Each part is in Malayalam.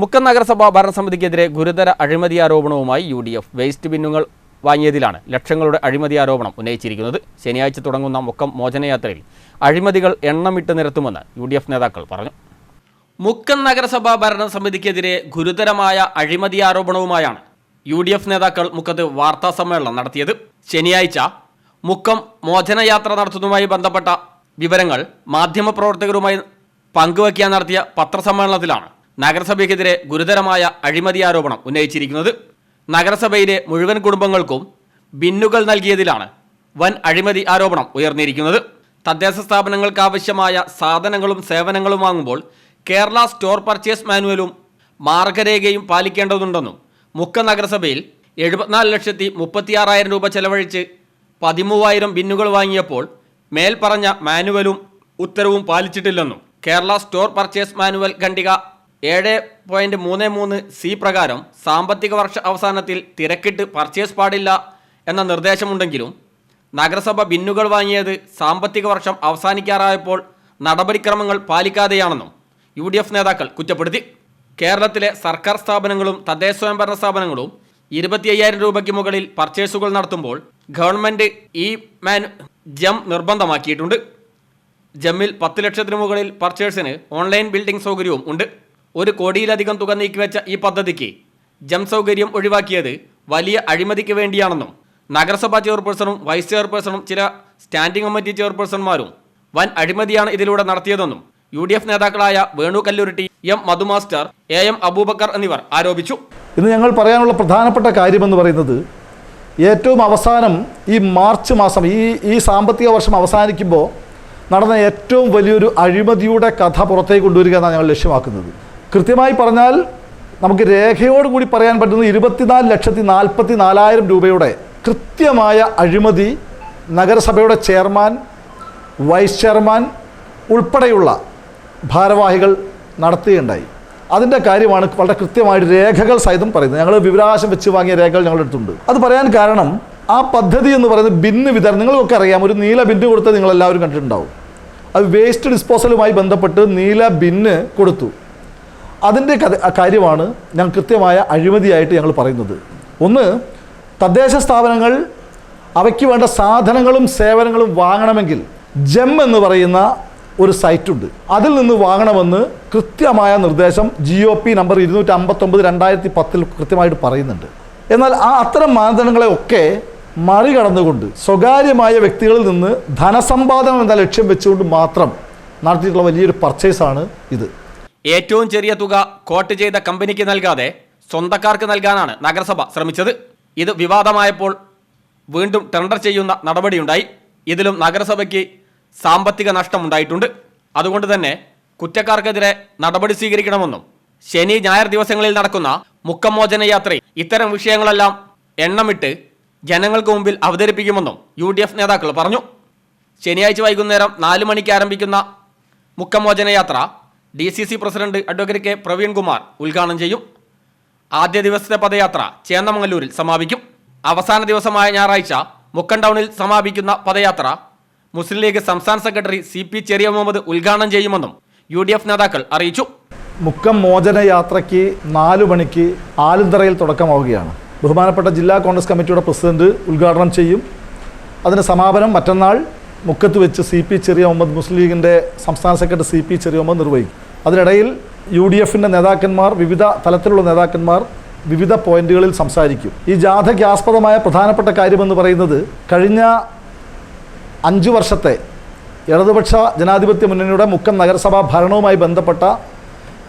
മുക്കം നഗരസഭാ ഭരണസമിതിക്കെതിരെ ഗുരുതര അഴിമതി ആരോപണവുമായി യു ഡി എഫ് വേസ്റ്റ് ബിന്നുകൾ വാങ്ങിയതിലാണ് ലക്ഷങ്ങളുടെ അഴിമതി ആരോപണം ഉന്നയിച്ചിരിക്കുന്നത്. ശനിയാഴ്ച തുടങ്ങുന്ന മുക്കം മോചനയാത്രയിൽ അഴിമതികൾ എണ്ണമിട്ട് നിരത്തുമെന്ന് യു ഡി എഫ് നേതാക്കൾ പറഞ്ഞു. മുക്കം നഗരസഭാ ഭരണസമിതിക്കെതിരെ ഗുരുതരമായ അഴിമതി ആരോപണവുമായാണ് യു ഡി എഫ് നേതാക്കൾ മുക്കത്ത് വാർത്താ സമ്മേളനം നടത്തിയത്. ശനിയാഴ്ച മുക്കം മോചനയാത്ര നടത്തുന്നതുമായി ബന്ധപ്പെട്ട വിവരങ്ങൾ മാധ്യമപ്രവർത്തകരുമായി പങ്കുവയ്ക്കാൻ നടത്തിയ പത്രസമ്മേളനത്തിലാണ് നഗരസഭയ്ക്കെതിരെ ഗുരുതരമായ അഴിമതി ആരോപണം ഉന്നയിച്ചിരിക്കുന്നത് നഗരസഭയിലെ മുഴുവൻ കുടുംബങ്ങൾക്കും ബിന്നുകൾ നൽകിയതിലാണ് വൻ അഴിമതി ആരോപണം ഉയർന്നിരിക്കുന്നത്. തദ്ദേശ സ്ഥാപനങ്ങൾക്കാവശ്യമായ സാധനങ്ങളും സേവനങ്ങളും വാങ്ങുമ്പോൾ കേരള സ്റ്റോർ പർച്ചേസ് മാനുവലും മാർഗരേഖയും പാലിക്കേണ്ടതുണ്ടെന്നും മുക്ക നഗരസഭയിൽ എഴുപത്തിനാല് ലക്ഷത്തി മുപ്പത്തിയാറായിരം രൂപ ചെലവഴിച്ച് പതിമൂവായിരം ബിന്നുകൾ വാങ്ങിയപ്പോൾ മേൽപ്പറഞ്ഞ മാനുവലും ഉത്തരവും പാലിച്ചിട്ടില്ലെന്നും കേരള സ്റ്റോർ പർച്ചേസ് മാനുവൽ ഖണ്ഡിക ഏഴ് പോയിന്റ് മൂന്ന് മൂന്ന് സി പ്രകാരം സാമ്പത്തിക വർഷ അവസാനത്തിൽ തിരക്കിട്ട് പർച്ചേസ് പാടില്ല എന്ന നിർദ്ദേശമുണ്ടെങ്കിലും നഗരസഭ ബിന്നുകൾ വാങ്ങിയത് സാമ്പത്തിക വർഷം അവസാനിക്കാറായപ്പോൾ നടപടിക്രമങ്ങൾ പാലിക്കാതെയാണെന്നും യു ഡി എഫ് നേതാക്കൾ കുറ്റപ്പെടുത്തി. കേരളത്തിലെ സർക്കാർ സ്ഥാപനങ്ങളും തദ്ദേശ സ്വയംഭരണ സ്ഥാപനങ്ങളും ഇരുപത്തി അയ്യായിരം രൂപയ്ക്ക് മുകളിൽ പർച്ചേസുകൾ നടത്തുമ്പോൾ ഗവൺമെന്റ് ഈ മാൻ ജം നിർബന്ധമാക്കിയിട്ടുണ്ട്. ജമ്മിൽ പത്ത് ലക്ഷത്തിന് മുകളിൽ പർച്ചേഴ്സിന് ഓൺലൈൻ ബിൽഡിംഗ് സൗകര്യവും ഉണ്ട്. ഒരു കോടിയിലധികം തുക നീക്കിവെച്ച ഈ പദ്ധതിക്ക് ജം സൗകര്യം ഒഴിവാക്കിയത് വലിയ അഴിമതിക്ക് വേണ്ടിയാണെന്നും നഗരസഭാ ചെയർപേഴ്സണും വൈസ് ചെയർപേഴ്സണും ചില സ്റ്റാൻഡിംഗ് കമ്മിറ്റി ചെയർപേഴ്സൺമാരും വൻ അഴിമതിയാണ് ഇതിലൂടെ നടത്തിയതെന്നും യു ഡി എഫ് നേതാക്കളായ Venu Kallurutti M Madhu master A M Abubakar എന്നിവർ ആരോപിച്ചു. ഇന്ന് ഞങ്ങൾ പറയാനുള്ള പ്രധാനപ്പെട്ട കാര്യമെന്ന് പറയുന്നത് ഏറ്റവും അവസാനം ഈ മാർച്ച് മാസം ഈ ഈ സാമ്പത്തിക വർഷം അവസാനിക്കുമ്പോൾ നടന്ന ഏറ്റവും വലിയൊരു അഴിമതിയുടെ കഥ പുറത്തേക്ക് കൊണ്ടുവരിക എന്നാണ് ഞങ്ങൾ ലക്ഷ്യമാക്കുന്നത്. കൃത്യമായി പറഞ്ഞാൽ നമുക്ക് രേഖയോടുകൂടി പറയാൻ പറ്റുന്നത് ഇരുപത്തിനാല് ലക്ഷത്തി നാൽപ്പത്തി നാലായിരം രൂപയുടെ കൃത്യമായ അഴിമതി നഗരസഭയുടെ ചെയർമാൻ വൈസ് ചെയർമാൻ ഉൾപ്പെടെയുള്ള ഭാരവാഹികൾ നടത്തുകയുണ്ടായി. അതിന്റെ കാര്യമാണ് വളരെ കൃത്യമായിട്ട് രേഖകൾ സഹിതം പറയുന്നത്. ഞങ്ങൾ വിവരാശം വെച്ച് വാങ്ങിയ രേഖകൾ ഞങ്ങളുടെ അടുത്തുണ്ട്. അത് പറയാൻ കാരണം ആ പദ്ധതി എന്ന് പറയുന്നത് ബിന്ന് വിതരണം നിങ്ങൾക്കൊക്കെ അറിയാം ഒരു നീല ബിന്ന് കൊടുത്ത് നിങ്ങളെല്ലാവരും കണ്ടിട്ടുണ്ടാവും. അത് വേസ്റ്റ് ഡിസ്പോസലുമായി ബന്ധപ്പെട്ട് നീല ബിന്ന് കൊടുത്തു. അതിന്റെ കാര്യമാണ് ഞാൻ കൃത്യമായ അഴിമതിയായിട്ട് ഞങ്ങൾ പറയുന്നത്. ഒന്ന് തദ്ദേശ സ്ഥാപനങ്ങൾ അവയ്ക്ക് വേണ്ട സാധനങ്ങളും സേവനങ്ങളും വാങ്ങണമെങ്കിൽ ജെം എന്ന് പറയുന്ന ഒരു സൈറ്റുണ്ട്. അതിൽ നിന്ന് വാങ്ങണമെന്ന് കൃത്യമായ നിർദ്ദേശം ജി ഒ പി നമ്പർ ഇരുന്നൂറ്റി അമ്പത്തൊമ്പത് രണ്ടായിരത്തി പത്തിൽ കൃത്യമായിട്ട് പറയുന്നുണ്ട്. എന്നാൽ ആ അത്തരം മാനദണ്ഡങ്ങളെയൊക്കെ മറികടന്നുകൊണ്ട് സ്വകാര്യമായ വ്യക്തികളിൽ നിന്ന് ധനസമ്പാദനം എന്ന ലക്ഷ്യം വെച്ചുകൊണ്ട് മാത്രം നടത്തിയിട്ടുള്ള വലിയൊരു പർച്ചേസാണ് ഇത്. ഏറ്റവും ചെറിയ തുക കോട്ട് ചെയ്ത കമ്പനിക്ക് നൽകാതെ സ്വന്തക്കാർക്ക് നൽകാനാണ് നഗരസഭ ശ്രമിച്ചത്. ഇത് വിവാദമായപ്പോൾ വീണ്ടും ടെൻഡർ ചെയ്യുന്ന നടപടിയുണ്ടായി. ഇതിലും നഗരസഭയ്ക്ക് സാമ്പത്തിക നഷ്ടമുണ്ടായിട്ടുണ്ട്. അതുകൊണ്ട് തന്നെ കുറ്റക്കാർക്കെതിരെ നടപടി സ്വീകരിക്കണമെന്നും ശനി ഞായർ ദിവസങ്ങളിൽ നടക്കുന്ന മുക്കമോചന യാത്രയിൽ ഇത്തരം വിഷയങ്ങളെല്ലാം എണ്ണമിട്ട് ജനങ്ങൾക്ക് മുമ്പിൽ അവതരിപ്പിക്കുമെന്നും യു ഡി എഫ് നേതാക്കൾ പറഞ്ഞു. ശനിയാഴ്ച വൈകുന്നേരം നാല് മണിക്ക് ആരംഭിക്കുന്ന മുക്കമോചന യാത്ര D C C president advocate K. Praveenkumar ഉദ്ഘാടനം ചെയ്യും. ആദ്യ ദിവസത്തെ പദയാത്ര ചേന്നമംഗലൂരിൽ സമാപിക്കും. അവസാന ദിവസമായ ഞായറാഴ്ച മുക്കൻ ടൗണിൽ സമാപിക്കുന്ന പദയാത്ര മുസ്ലിം ലീഗ് സംസ്ഥാന secretary C P Cheriya Muhammad ഉദ്ഘാടനം ചെയ്യുമെന്നും യു ഡി എഫ് നേതാക്കൾ അറിയിച്ചു. മുക്കം മോചന യാത്രയ്ക്ക് നാലു മണിക്ക് ആലുന്തറയിൽ തുടക്കമാവുകയാണ്. ബഹുമാനപ്പെട്ട ജില്ലാ കോൺഗ്രസ് കമ്മിറ്റിയുടെ പ്രസിഡന്റ് ഉദ്ഘാടനം ചെയ്യും. അതിന് സമാപനം മറ്റന്നാൾ മുക്കത്ത് വെച്ച് സി പി ചെറിയ മുഹമ്മദ് മുസ്ലിം ലീഗിന്റെ സംസ്ഥാന secretary C P Cheriya Muhammad നിർവഹിക്കും. അതിനിടയിൽ യു ഡി എഫിന്റെ നേതാക്കന്മാർ വിവിധ തലത്തിലുള്ള നേതാക്കന്മാർ വിവിധ പോയിന്റുകളിൽ സംസാരിക്കും. ഈ ജാഥയ്ക്ക് ആസ്പദമായ പ്രധാനപ്പെട്ട കാര്യമെന്ന് പറയുന്നത് കഴിഞ്ഞ അഞ്ചു വർഷത്തെ ഇടതുപക്ഷ ജനാധിപത്യ മുന്നണിയുടെ മുക്കം നഗരസഭാ ഭരണവുമായി ബന്ധപ്പെട്ട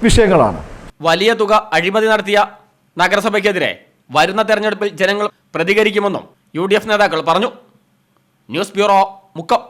വിഷയങ്ങളാണ്. വലിയ തുക അഴിമതി നടത്തിയ നഗരസഭയ്ക്കെതിരെ വരുന്ന തെരഞ്ഞെടുപ്പിൽ ജനങ്ങൾ പ്രതികരിക്കുമെന്നും യു നേതാക്കൾ പറഞ്ഞു. News bureau Mukkam